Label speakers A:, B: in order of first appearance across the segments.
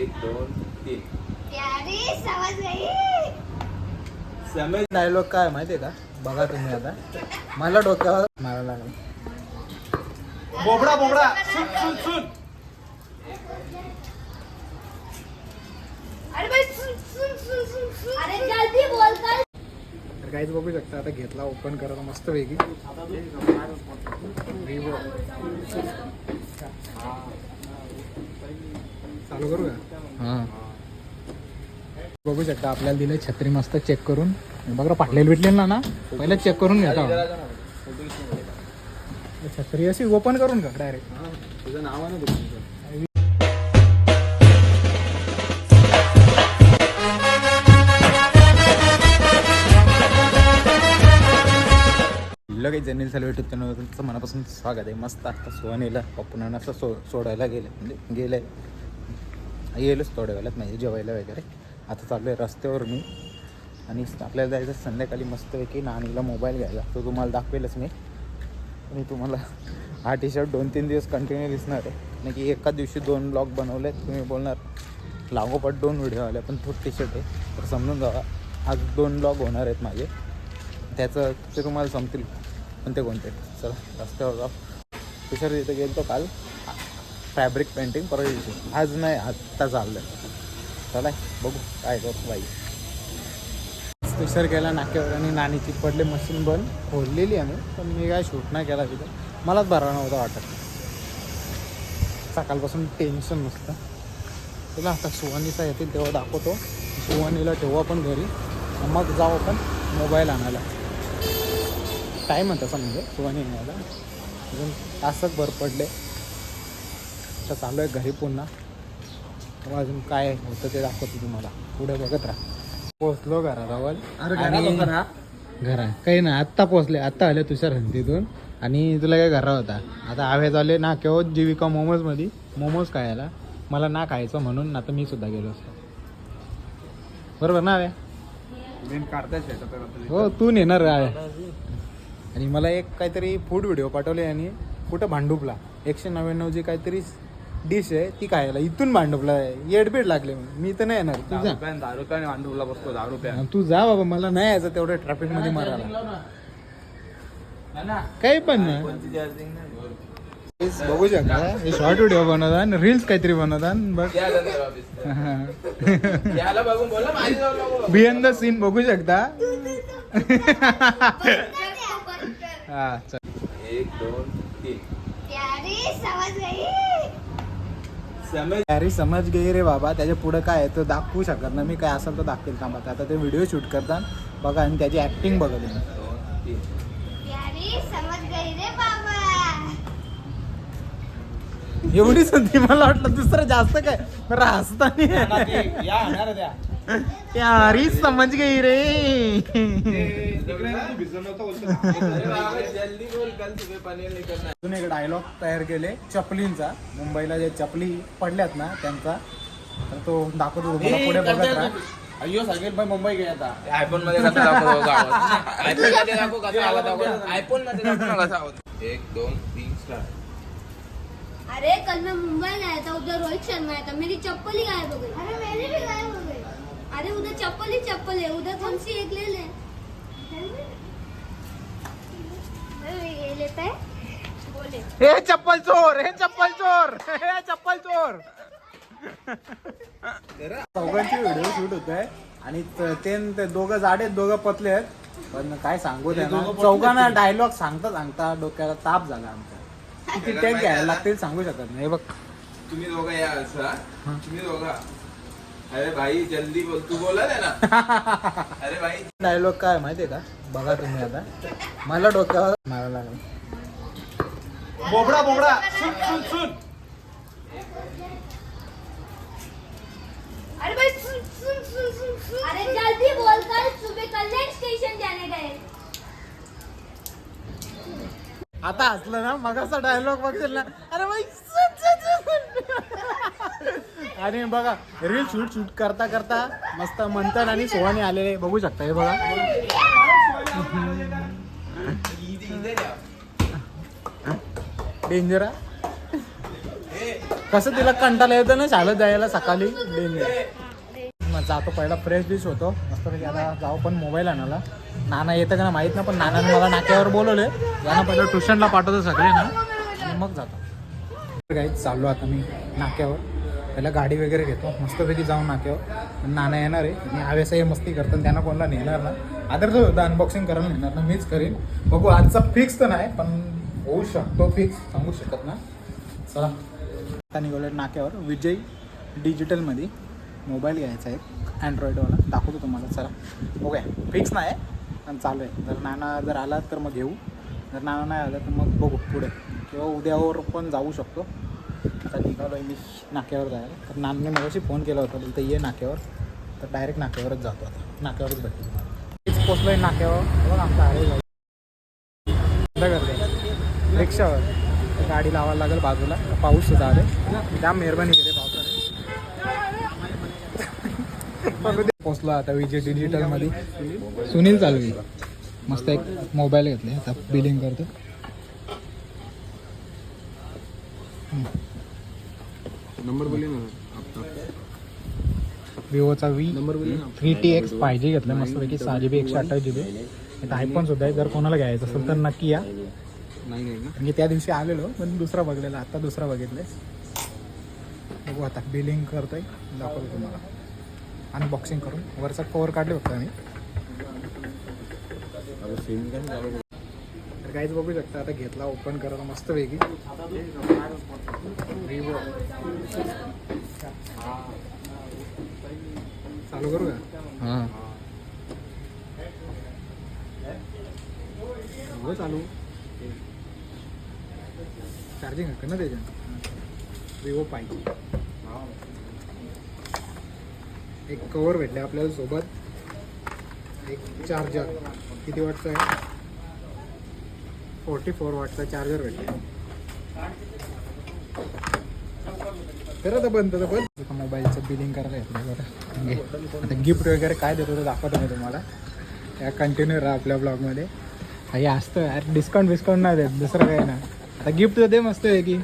A: एक दोन तीन.
B: प्यारी समझ गई
A: समज
C: डायलॉग काय माहितीये का? बघा तुम्ही आता. मला डोक्यावर मारा लागला.
A: बोबडा बोबडा. सुन सुन सुन.
B: अरे भाई सुन सुन सुन सुन सुन अरे जल्दी बोल कर
C: तर काहीच बघू शकता आता घेतला ओपन करायला मस्त वेगळी चालू करू का हां. बघू शकता आपल्याला दिले छत्री मस्त चेक करून. बघा पाटलेल भेटले ना ना? पहिलं चेक करून घेता छत्री अशी ओपन करून का डायरेक्ट
A: तुझं नाव आहे ना
C: तुमचं मनापासून स्वागत आहे. मस्त आता सोनीला पप्पून असं सो सोडायला गेले. म्हणजे गेले. येईलच थोड्या वेळात म्हणजे जेवायला वगैरे. आता चाललो आहे रस्त्यावर मी. आणि आपल्याला जायचं संध्याकाळी मस्तपैकी नानीला मोबाईल घ्यायला. तो तुम्हाला दाखवेलच मी. आणि तुम्हाला हा टी शर्ट दोन तीन दिवस कंटिन्यू दिसणार आहे. कारण की एका दिवशी दोन ब्लॉग बनवले तुम्ही बोलणार लागोपाठ दोन व्हिडिओ आले पण तो टी शर्ट आहे. तर समजून जावा. आज दोन ब्लॉग होणार आहेत माझे. त्याचं ते तुम्हाला संपतील. कोणते कोणते? चला रस्त्यावर जाऊ. तुषार इथं गेलो काल. फॅब्रिक पेंटिंग परवा दिवशी. आज नाही आत्ता चाललं चला बघू काय करतो बाई. तुषार गेला नाक्यावर आणि नाणीची पडले मशीन बंद. खोललेली आम्ही पण मी काय शूट नाही केला तिथं. मलाच बरा नव्हता वाटत. सकाळपासून टेन्शन नसतं तुला आता सुवानीचा येतील तेव्हा दाखवतो. सुवानीला ठेवू आपण घरी. मग जाऊ आपण मोबाईल आणायला. टाईम आहे तसा म्हणजे सुवानी आणायला. अजून तासच भर पडले. तर चालू आहे घरी पुन्हा. मग अजून काय होतं ते दाखवतो तुम्हाला. पुढे बघत राहा. पोचलो घराजवळ. आणि घरा. काही ना आत्ता पोचले आत्ता आले तुषार हंतीतून आणि तुला काय घरा होता. आता आवेज आले ना केव्हा जीविका मोमोजमध्ये मोमोज खायला. मला ना खायचं म्हणून आता मी सुद्धा गेलो असतो. बरोबर ना आव्या हो तू नेणार आहे आणि मला एक काहीतरी फूड व्हिडिओ पाठवले आणि कुठं भांडुपला. एकशे नव्याण्णवची काहीतरी डिश आहे ती खायला. इथून भांडुपला आहे. येडबीड लागले मग मी तर नाही येणार. तू जा.
A: दहा रुपयाने भांडुपला बसतो दहा रुपया
C: तू जा बाबा मला नाही यायचं तेवढ्या ट्रॅफिकमध्ये मारायला. काही पण ना बघू शकता. शॉर्ट व्हिडिओ बनवतात रील्स काहीतरी
A: नको
C: बियन द सीन बघू शकता. हा चल.
A: एक दोन तीन. समज
C: अरे समज गे रे बाबा त्याच्या पुढे काय आहे तो दाखवू शकत ना मी काय असेल तर दाखवेल थांबा. आता ते व्हिडिओ शूट करतात. बघा आणि त्याची ऍक्टिंग बघा तुम्ही.
A: दोन तीन
B: प्यारी समझ गई रे बाबा.
C: एवढीच होती मला वाटलं दुसरं जास्त काय? बरं हसताना यारी समज गई रे। अजून एक डायलॉग तयार केले चपलींचा. मुंबईला जे चपली पडल्यात ना त्यांचा तर तो दाखवतो तुम्हाला. पुढे बघत राहा.
A: अय्यो सांगेल भाई मुंबई गया था आयफोनमध्ये कसं दाखव आयफोनमध्ये दाखव एक दोन तीन स्टार
B: अरे कल मैं मुंबई गया था उधर रोहित शर्मा आया था. मेरी चप्पल ही गायब हो गई। अरे मेरी भी गायब हो गई। अरे उधर चप्पल ही चप्पल है उधर कौन सी एक ले ले ये लेता है बोले
C: हे चप्पल चोर हे चप्पल चोर हे चप्पल चोर. चौघांची व्हिडिओ शूट होत आहे आणि त- दोघं जाडे आहेत दोघं पतले आहेत. पण काय सांगू त्यांना? चौघांना डायलॉग सांगता सांगता डोक्याला ताप झाला आमचा. किती टेक घ्यायला लागतील सांगू शकत नाही. हे बघ.
A: तुम्ही दोघं या असं? तुम्ही दोघं. अरे भाई जल्दी बोल. तू बोला ना अरे भाई.
C: डायलॉग काय माहितीये का? बघा तुम्ही आता. मला डोक्यावर मारा लागला.
A: बोबडा बोबडा. सुन सुन सुन.
B: अरे भाई सुन सुन सुन सुन सुन अरे जल्दी बोल कर सुबह कल्याण स्टेशन जाने गए।
C: आता हसलं ना? मगाचा डायलॉग बघशील ना अरे बाई सुन, सुन, सुन. आणि बघा रील शूट शूट करता करता मस्त मंथन आणि सोहाने आलेले. बघू शकता हे बघा. डेंजर कसं तिला कंटाळा येतं ना शाळेत जायला सकाळी? डेंजर मग जातो पहिला फ्रेश डिश होतो. मस्त आता जाऊ पण मोबाईल आणायला. नाना येतं का ना माहीत ना पण नानाने मला नाक्यावर बोलवले यांना पहिलं ट्युशनला पाठवतो सगळे ना. आणि मग जातो. काही चाललो आता मी नाक्यावर. पहिला गाडी वगैरे घेतो. मस्तपैकी जाऊन नाक्यावर. नाना येणार आहे. आणि आवेस हे मस्ती करतात त्यांना कोणाला नेणार ना. आदर जो होता अनबॉक्सिंग करायला नेणार ना. मीच करीन. बघू आजचा फिक्स तर नाही पण होऊ शकतो फिक्स सांगू शकत ना? चला. आता निघालो नाक्यावर. विजय डिजिटलमध्ये मोबाईल घ्यायचा आहे. अँड्रॉइडवाला दाखवतो तुम्हाला. चला. बघूया. फिक्स नाही पण चालू आहे. जर नाना जर आला तर मग घेऊ. जर नाना नाही आला तर मग बघू पुढे. किंवा उद्यावर पण जाऊ शकतो. आता निघालो आहे मी नाक्यावर जायला तर नानने मगाशी फोन केला होता तिथं ये नाक्यावर. तर डायरेक्ट नाक्यावरच जातो आता. नाक्यावरच भेटतो तेच पोचलो आहे नाक्यावर. बघा आमचा आहे करते. रिक्षावर. गाडी लावायला लागेल बाजूला. पाऊस सुद्धा आले त्या मेहरबानी केली पावसाने पोचलो आता विजय डिजिटलमध्ये सुनील चालवी. मस्त एक मोबाईल घेतले. आता बिलिंग करतो.
A: नंबर बोलिए ना आपका.
C: विवोचा V three T X five G घेतलं मस्तपैकी सहा जी बी एकशे अठ्ठावीस जी बी. आयफोन सुद्धा आहे जर कोणाला घ्यायचं असेल तर नक्की या.
A: नाही नाही ना?
C: म्हणजे त्या दिवशी आलेलो पण दुसरा बघलेला आता दुसरा बघितलाय बघू आता बिलिंग करतोय दाखवतो तुम्हाला. अनबॉक्सिंग करून. वरचा कवर काढले फक्त मी
A: आता सेम काय चालू
C: तर काहीच बघू शकता आता घेतला ओपन करायला मस्त वेगळी विवो चालू करू का?
A: हां.
C: हो चालू. चार्जिंग आहे ना त्याच्या विवो पाहिजे एक कवर भेटले आपल्याला सोबत. एक चार्जर किती वाटचं आहे? फोर्टी फोर वाटचा चार्जर भेटतो तर आता बंद तर बंद. मोबाईलचं बिलिंग करायला घेतलं बरं. आता गिफ्ट वगैरे काय देतो ते दाखवतो मी तुम्हाला. या कंटिन्यू राहा आपल्या ब्लॉगमध्ये हे असतं यार डिस्काउंट बिस्काउंट नाही देत दुसरं काही नाही. आता गिफ्ट दे मस्त आहे की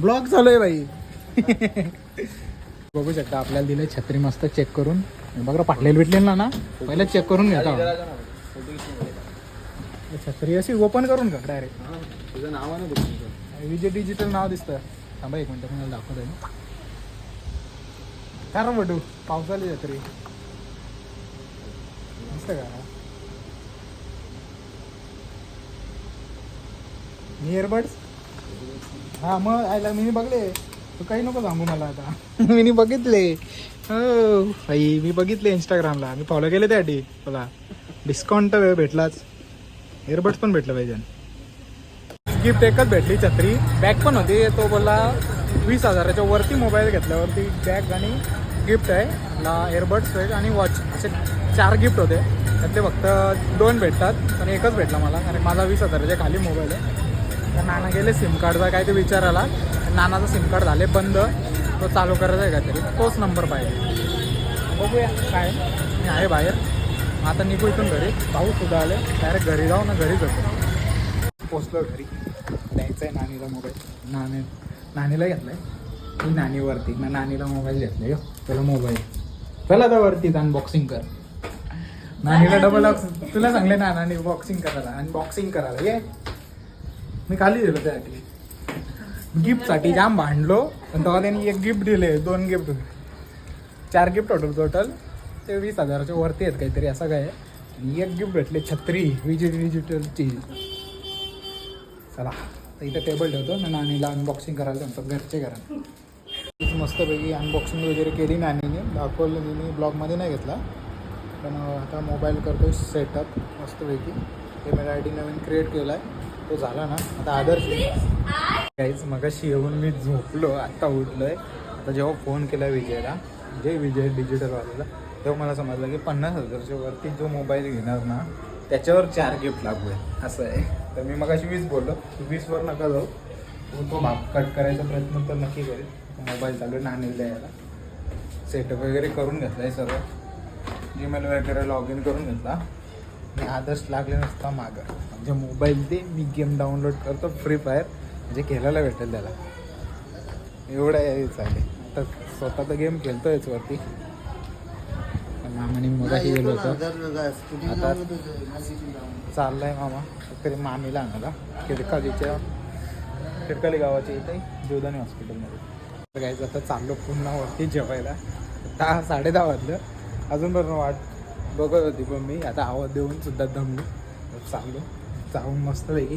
C: ब्लॉग चालू आहे बाई बघू शकता आपल्याला दिले छत्री मस्त चेक करून. हे बघा पाटलेल भेटलेल ना? ना पहिलं चेक करून घेता. छत्री अशी ओपन करून का डायरेक्ट
A: तुझं नाव आहे ना
C: विजय डिजिटल नाव दिसतं थांबा एक मिनटं तुम्हाला दाखवतोय काय रे बटू छत्री दिसतं का? इयरबड्स हा मग आयला मी बघले. तू काही नको सांगू मला आता. मी बघितले. हो आई मी बघितले इंस्टाग्रामला मी फॉलो केले त्यासाठी. मला डिस्काउंट तर भेटलाच. इयरबड्स पण भेटलं पाहिजे. गिफ्ट एकच भेटली छत्री. बॅग पण होती तो बोलला वीस हजाराच्या वरती मोबाईल घेतल्यावरती बॅग आणि गिफ्ट आहे. ला एअरबड्स आहेत आणि वॉच असे चार गिफ्ट होते. त्यातले फक्त दोन भेटतात आणि एकच भेटला मला. आणि माझा वीस हजाराच्या खाली मोबाईल आहे. तर नाना गेले सिम कार्डचा काय ते विचारायला. नानाचं सिम कार्ड झाले बंद. तो चालू करायचा आहे काहीतरी. तोच नंबर पाहिजे. बघूया काय? मी आहे बाहेर. आता निघू इथून घरी. पाऊस सुद्धा आले डायरेक्ट घरी जाऊ ना घरीच होतो. पोचलो घरी. द्यायचा आहे नानीला मोबाईल नाणे नानीला घेतलाय. ती नानीवरती. ना नानीला मोबाईल घेतलाय त्याला मोबाईल चला आता वरतीच अनबॉक्सिंग कर. नानीला डबल तुला सांगले ना नानी बॉक्सिंग करायला अनबॉक्सिंग करायला. ये. मी खाली दिलं त्यासाठी. गिफ्टसाठी जाम भांडलो. पण तेव्हा त्यांनी एक गिफ्ट दिले दोन गिफ्ट चार गिफ्ट होतं टोटल ते वीस हजाराच्या वरती आहेत काहीतरी असं काय आहे. आणि एक गिफ्ट भेटले छत्री विजय डिजिटलची चला तर इथं टेबल ठेवतो. नानीला अनबॉक्सिंग करायला सांगतो घरचे करा मस्तपैकी अनबॉक्सिंग वगैरे केली नानीने. दाखवलं मी ब्लॉगमध्ये नाही घेतला. पण आता मोबाईल करतो सेटअप मस्तपैकी. पेमेंट आय डी नवीन क्रिएट केला आहे तो झाला ना. आता आदर्श. काहीच मगाशी येऊन मी झोपलो. आत्ता उठलो आहे आता जेव्हा फोन केला विजयला. जे विजय डिजिटलवाल्याला तेव्हा मला समजलं की पन्नास हजारच्या वरती जो मोबाईल घेणार ना त्याच्यावर चार गिफ्ट लागू आहे असं आहे. तर मी मगाशी वीस बोललो. वीसवर नका जाऊ. तो भाग कट करायचा प्रयत्न तर नक्की करेल. मोबाईल चालू आहे नाणीला सेटअप वगैरे करून घेतला आहे सर्व जीमेल वगैरे लॉग इन करून घेतला. आणि आदर्श लागले नसता मागं. म्हणजे मोबाईल ते मी गेम डाउनलोड करतो फ्री फायर म्हणजे खेळायला भेटेल त्याला. एवढं आहे चालेल. आता स्वतः तर गेम खेळतोयच वरती. मामाने मगाशी गेलो होतो. आता चाललाय मामा. तरी मामीला आणायला खिडकालीच्या खिडकाली गावाच्या इथे जीवदानी हॉस्पिटलमध्ये काय आता चाललो पुन्हा वरती जेवायला. दहा साडे दहा वाजलं. अजून पण वाट बघत होती पण मी. आता आवाज देऊन सुद्धा दमलो. चाललो. जाऊन मस्तपैकी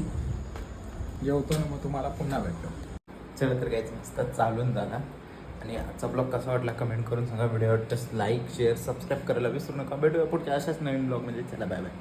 C: जेवतो ना मग तुम्हाला पुन्हा भेटतो. चला तर काहीच मस्त चालून झाला आणि आजचा ब्लॉग कसा वाटला कमेंट करून सांगा. Video just like share subscribe करायला विसरू नका. भेटूया पुढच्या अशाच नवीन ब्लॉग म्हणजे चला बाय बाय